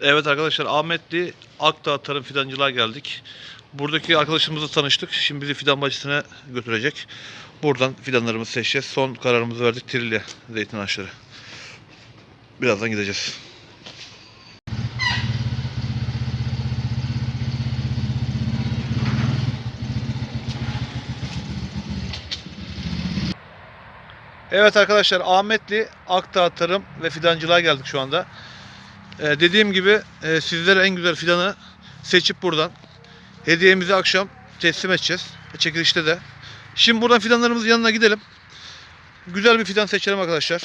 Evet arkadaşlar Ahmetli Akdağ Tarım Fidancılığa geldik. Buradaki arkadaşımızla tanıştık. Şimdi bizi fidan bahçesine götürecek. Buradan fidanlarımızı seçeceğiz. Son kararımızı verdik Trilye zeytin ağaçları. Birazdan gideceğiz. Evet arkadaşlar Ahmetli Akdağ Tarım ve Fidancılığa geldik şu anda. Ee, dediğim gibi e, sizlere en güzel fidanı seçip buradan hediyemizi akşam teslim edeceğiz. Çekilişte de. Şimdi buradan fidanlarımızın yanına gidelim. Güzel bir fidan seçelim arkadaşlar.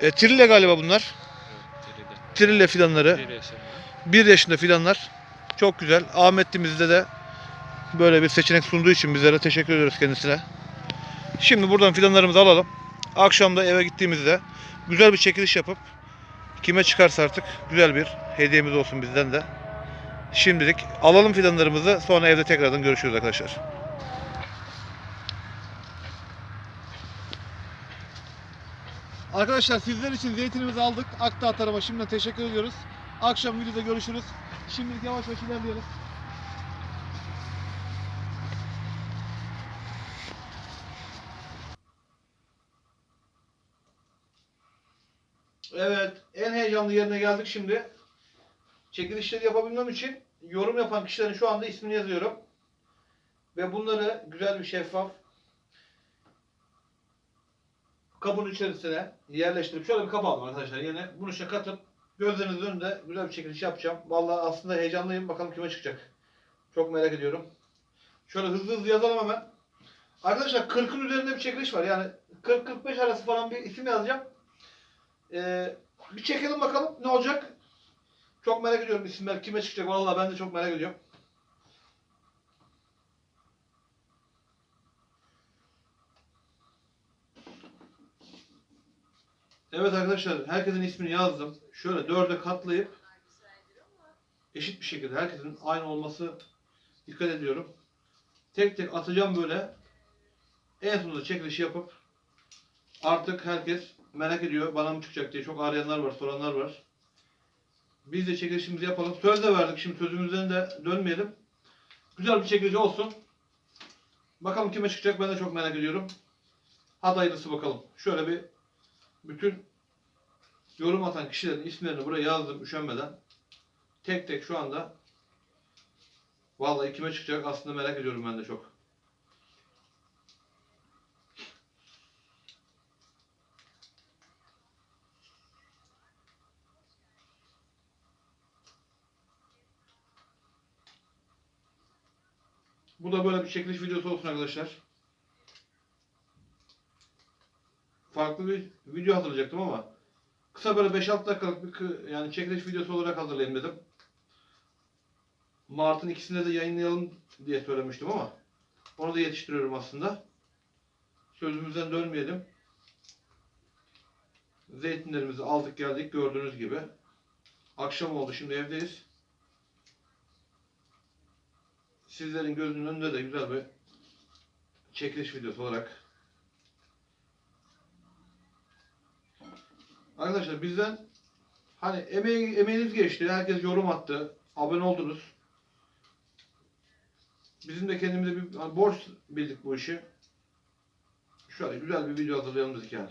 E, Trille galiba bunlar. Trille fidanları. Bir yaşında fidanlar. Çok güzel. Ahmetlimizde de böyle bir seçenek sunduğu için bizlere teşekkür ediyoruz kendisine. Şimdi buradan fidanlarımızı alalım. Akşam da eve gittiğimizde güzel bir çekiliş yapıp kime çıkarsa artık güzel bir hediyemiz olsun bizden de. Şimdilik alalım fidanlarımızı sonra evde tekrardan görüşürüz arkadaşlar. Arkadaşlar sizler için zeytinimizi aldık. Akdağ tarafa şimdiden teşekkür ediyoruz. Akşam videoda görüşürüz. Şimdilik yavaş yavaş ilerleyelim. Evet, en heyecanlı yerine geldik şimdi. Çekilişleri yapabilmem için yorum yapan kişilerin şu anda ismini yazıyorum. Ve bunları güzel bir şeffaf kabın içerisine yerleştirip şöyle bir kap aldım arkadaşlar. Yine bunu işte katıp gözlerinizin önünde güzel bir çekiliş yapacağım. Vallahi aslında heyecanlıyım. Bakalım kime çıkacak. Çok merak ediyorum. Şöyle hızlı hızlı yazalım hemen. Arkadaşlar 40'ın üzerinde bir çekiliş var. Yani 40-45 arası falan bir isim yazacağım. Ee, bir çekelim bakalım ne olacak. Çok merak ediyorum isimler kime çıkacak. Vallahi ben de çok merak ediyorum. Evet arkadaşlar herkesin ismini yazdım. Şöyle dörde katlayıp eşit bir şekilde herkesin aynı olması dikkat ediyorum. Tek tek atacağım böyle. En sonunda çekilişi yapıp artık herkes merak ediyor bana mı çıkacak diye çok arayanlar var, soranlar var. Biz de çekilişimizi yapalım. Söz de verdik şimdi sözümüzden de dönmeyelim. Güzel bir çekiliş olsun. Bakalım kime çıkacak ben de çok merak ediyorum. Hadi bakalım. Şöyle bir bütün yorum atan kişilerin isimlerini buraya yazdım üşenmeden. Tek tek şu anda vallahi kime çıkacak aslında merak ediyorum ben de çok. Bu da böyle bir çekiliş videosu olsun arkadaşlar. Farklı bir video hazırlayacaktım ama kısa böyle 5-6 dakikalık bir yani çekiliş videosu olarak hazırlayayım dedim. Mart'ın ikisinde de yayınlayalım diye söylemiştim ama onu da yetiştiriyorum aslında. Sözümüzden dönmeyelim. Zeytinlerimizi aldık geldik gördüğünüz gibi. Akşam oldu şimdi evdeyiz. Sizlerin gözünün önünde de güzel bir çekiliş videosu olarak Arkadaşlar bizden hani emeği, emeğiniz geçti. Herkes yorum attı. Abone oldunuz. Bizim de kendimize bir hani borç bildik bu işi. Şöyle güzel bir video hazırlayalım dedik yani.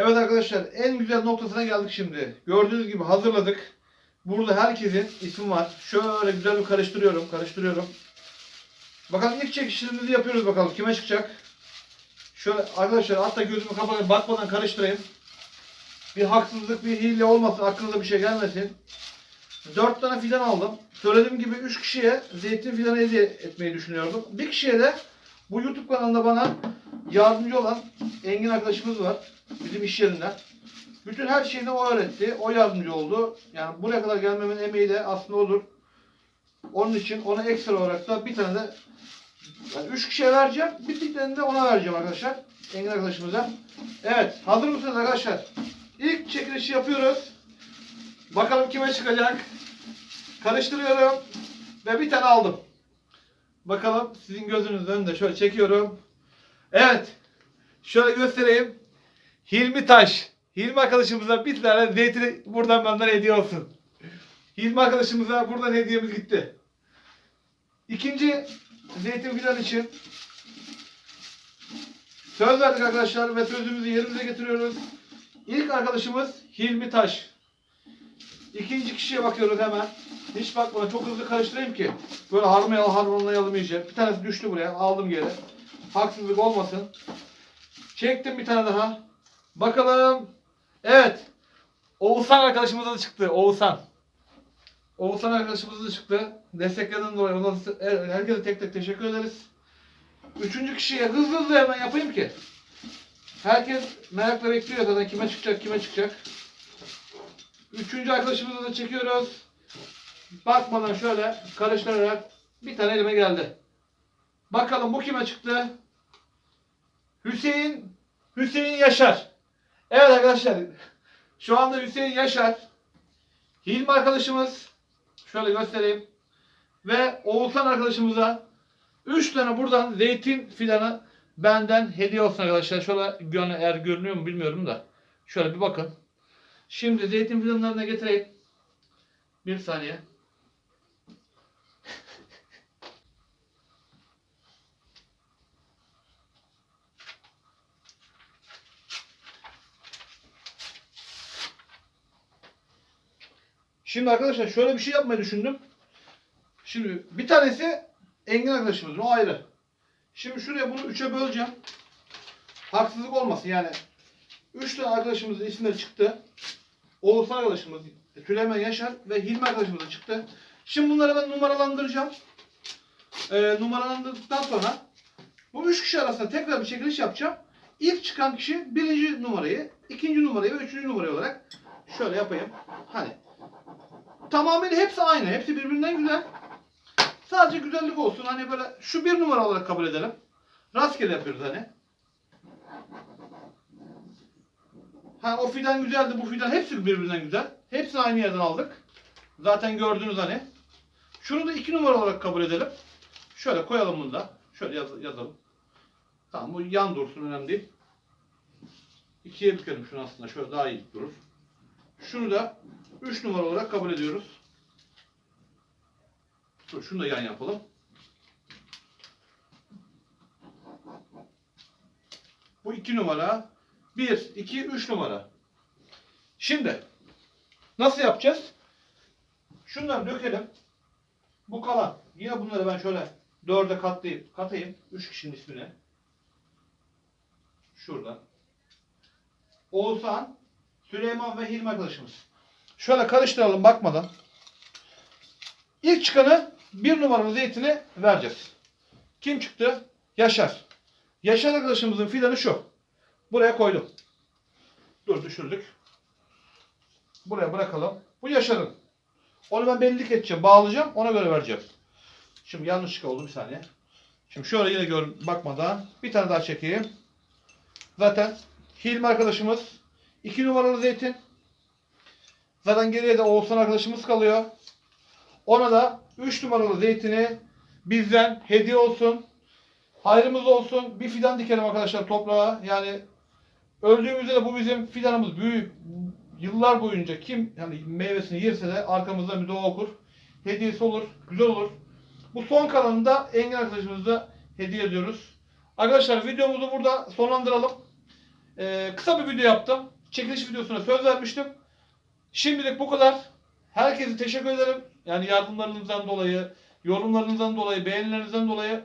Evet arkadaşlar en güzel noktasına geldik şimdi. Gördüğünüz gibi hazırladık. Burada herkesin ismi var. Şöyle güzel bir karıştırıyorum. Karıştırıyorum. Bakalım ilk çekişlerimizi yapıyoruz bakalım. Kime çıkacak? Şöyle arkadaşlar hatta gözümü kapatayım. Bakmadan karıştırayım. Bir haksızlık, bir hile olmasın. Aklınıza bir şey gelmesin. 4 tane fidan aldım. Söylediğim gibi 3 kişiye zeytin fidanı hediye etmeyi düşünüyordum. Bir kişiye de bu YouTube kanalında bana yardımcı olan Engin arkadaşımız var. Bizim iş yerinden. Bütün her şeyini o öğretti. O yardımcı oldu. Yani buraya kadar gelmemin emeği de aslında odur. Onun için ona ekstra olarak da bir tane de yani üç kişiye vereceğim. Bir tane de ona vereceğim arkadaşlar. Engin arkadaşımıza. Evet. Hazır mısınız arkadaşlar? İlk çekilişi yapıyoruz. Bakalım kime çıkacak. Karıştırıyorum. Ve bir tane aldım. Bakalım sizin gözünüzün önünde şöyle çekiyorum. Evet. Şöyle göstereyim. Hilmi Taş. Hilmi arkadaşımıza bir tane zeytini buradan benden hediye olsun. Hilmi arkadaşımıza buradan hediyemiz gitti. İkinci zeytin filan için söz verdik arkadaşlar ve sözümüzü yerimize getiriyoruz. İlk arkadaşımız Hilmi Taş. İkinci kişiye bakıyoruz hemen. Hiç bakmadan çok hızlı karıştırayım ki böyle harmayalım harmanlayalım iyice. Bir tanesi düştü buraya aldım geri. Haksızlık olmasın. Çektim bir tane daha. Bakalım. Evet. Oğuzhan arkadaşımıza da çıktı. Oğuzhan. Oğuzhan arkadaşımıza da çıktı. Desteklerinden dolayı ona da- herkese tek tek teşekkür ederiz. Üçüncü kişiye hızlı hızlı hemen yapayım ki. Herkes merakla bekliyor zaten kime çıkacak kime çıkacak. Üçüncü arkadaşımızı da çekiyoruz. Bakmadan şöyle karıştırarak bir tane elime geldi. Bakalım bu kime çıktı? Hüseyin Hüseyin Yaşar. Evet arkadaşlar. Şu anda Hüseyin Yaşar. Hilmi arkadaşımız. Şöyle göstereyim. Ve Oğuzhan arkadaşımıza 3 tane buradan zeytin fidanı benden hediye olsun arkadaşlar. Şöyle gönü eğer görünüyor mu bilmiyorum da. Şöyle bir bakın. Şimdi zeytin fidanlarını getireyim. Bir saniye. Şimdi arkadaşlar şöyle bir şey yapmayı düşündüm. Şimdi bir tanesi Engin arkadaşımızın o ayrı. Şimdi şuraya bunu üçe böleceğim. Haksızlık olmasın yani. Üç tane arkadaşımızın isimleri çıktı. Oğuzhan arkadaşımız, Süleyman Yaşar ve Hilmi arkadaşımız da çıktı. Şimdi bunları ben numaralandıracağım. Ee, numaralandırdıktan sonra bu üç kişi arasında tekrar bir çekiliş yapacağım. İlk çıkan kişi birinci numarayı, ikinci numarayı ve üçüncü numarayı olarak şöyle yapayım. Hani tamamıyla hepsi aynı. Hepsi birbirinden güzel. Sadece güzellik olsun. Hani böyle şu bir numara olarak kabul edelim. Rastgele yapıyoruz hani. Ha o fidan güzeldi, bu fidan hepsi birbirinden güzel. Hepsini aynı yerden aldık. Zaten gördünüz hani. Şunu da iki numara olarak kabul edelim. Şöyle koyalım bunu da. Şöyle yaz- yazalım. Tamam bu yan dursun önemli değil. İkiye bükelim şunu aslında. Şöyle daha iyi durur. Şunu da 3 numara olarak kabul ediyoruz. Şunu da yan yapalım. Bu 2 numara. 1, 2, 3 numara. Şimdi nasıl yapacağız? Şunları dökelim. Bu kalan. Yine bunları ben şöyle dörde katlayıp katayım. 3 kişinin ismine. Şurada. Oğuzhan, Süleyman ve Hilmi arkadaşımız. Şöyle karıştıralım bakmadan. İlk çıkanı bir numaralı zeytini vereceğiz. Kim çıktı? Yaşar. Yaşar arkadaşımızın fidanı şu. Buraya koydum. Dur düşürdük. Buraya bırakalım. Bu Yaşar'ın. Onu ben bellilik edeceğim. Bağlayacağım. Ona göre vereceğim. Şimdi yanlışlık oldu bir saniye. Şimdi şöyle yine gör bakmadan bir tane daha çekeyim. Zaten Hilmi arkadaşımız 2 numaralı zeytin. Zaten geriye de Oğuzhan arkadaşımız kalıyor. Ona da 3 numaralı zeytini bizden hediye olsun. Hayrımız olsun. Bir fidan dikelim arkadaşlar toprağa. Yani öldüğümüzde de bu bizim fidanımız büyük. Yıllar boyunca kim yani meyvesini yerse de arkamızdan bir dua okur. Hediyesi olur. Güzel olur. Bu son kalanını da Engin arkadaşımıza hediye ediyoruz. Arkadaşlar videomuzu burada sonlandıralım. Ee, kısa bir video yaptım. Çekiliş videosuna söz vermiştim. Şimdilik bu kadar. Herkese teşekkür ederim. Yani yardımlarınızdan dolayı, yorumlarınızdan dolayı, beğenilerinizden dolayı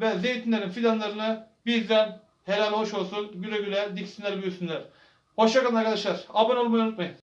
ve zeytinlerin fidanlarını bizden helal hoş olsun. Güle güle diksinler büyüsünler. Hoşçakalın arkadaşlar. Abone olmayı unutmayın.